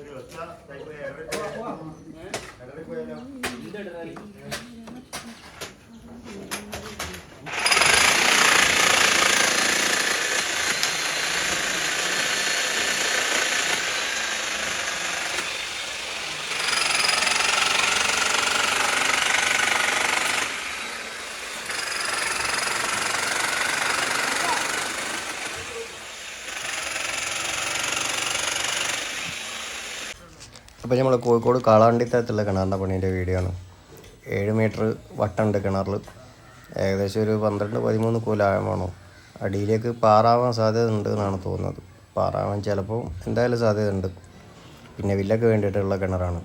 ഒരു ഒറ്റ അപ്പോൾ നമ്മൾ കോഴിക്കോട് കാളാണ്ടിത്തരത്തിലുള്ള കിണറിന്റെ പണീന്റെ വീഡിയോ ആണ്. ഏഴ് മീറ്റർ വട്ടമുണ്ട് കിണറിൽ ഏകദേശം ഒരു പന്ത്രണ്ട് പതിമൂന്ന് കൂലാഴമാണോ അടിയിലേക്ക് പാറാവാൻ സാധ്യത ഉണ്ട് എന്നാണ് തോന്നുന്നത്. പാറാവാൻ ചിലപ്പോൾ എന്തായാലും സാധ്യത ഉണ്ട് പിന്നെ വില്ലക്ക് വേണ്ടിയിട്ടുള്ള കിണറാണ്.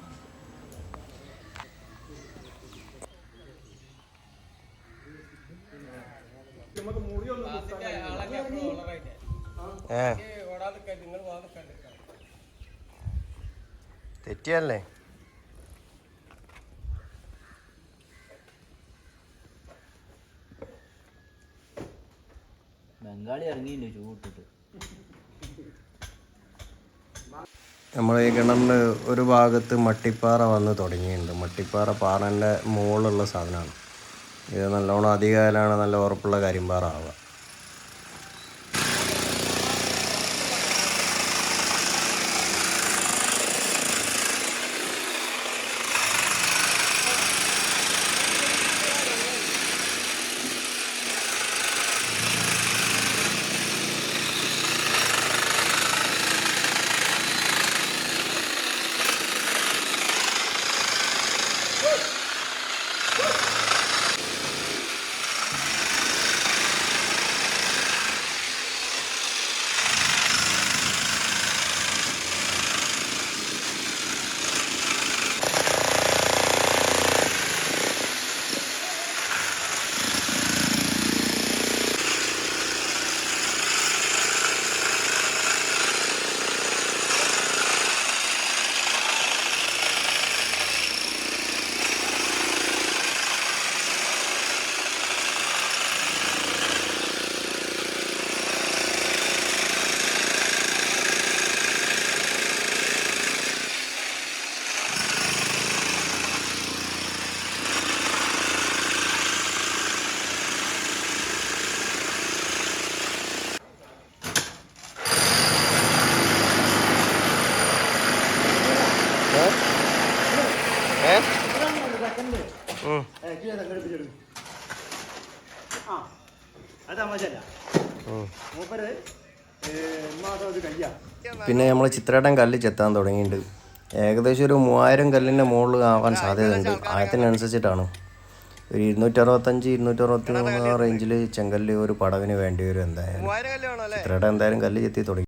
ഏ? തെറ്റിയല്ലേ? ബംഗാളി ഇറങ്ങിയില്ല ചൂട്ടിട്ട് നമ്മൾ ഈ കിണറിന്റെ ഒരു ഭാഗത്ത് മട്ടിപ്പാറ വന്ന് തുടങ്ങിയിട്ടുണ്ട്. മട്ടിപ്പാറ പാറന്റെ മുകളിലുള്ള സാധനമാണ്. ഇത് നല്ലോണം അധികകാലമാണ് നല്ല ഉറപ്പുള്ള കരിമ്പാറ ആവുക. പിന്നെ നമ്മൾ ചിത്രേട്ടൻ കല്ല് ചെത്താൻ തുടങ്ങിയിട്ടുണ്ട്. ഏകദേശം ഒരു മൂവായിരം കല്ലിന്റെ മുകളിൽ ആവാൻ സാധ്യതയുണ്ട്. ആയത്തിനനുസരിച്ചിട്ടാണ് ഒരു ഇരുന്നൂറ്ററുപത്തഞ്ച് ഇരുന്നൂറ്ററുപത്തി മൂന്ന് റേഞ്ചിൽ ചെങ്കല്ല് ഒരു പടവിന് വേണ്ടി വരും എന്തായാലും. ചിത്രേട്ടൻ എന്തായാലും കല്ല് ചെത്തി തുടങ്ങി.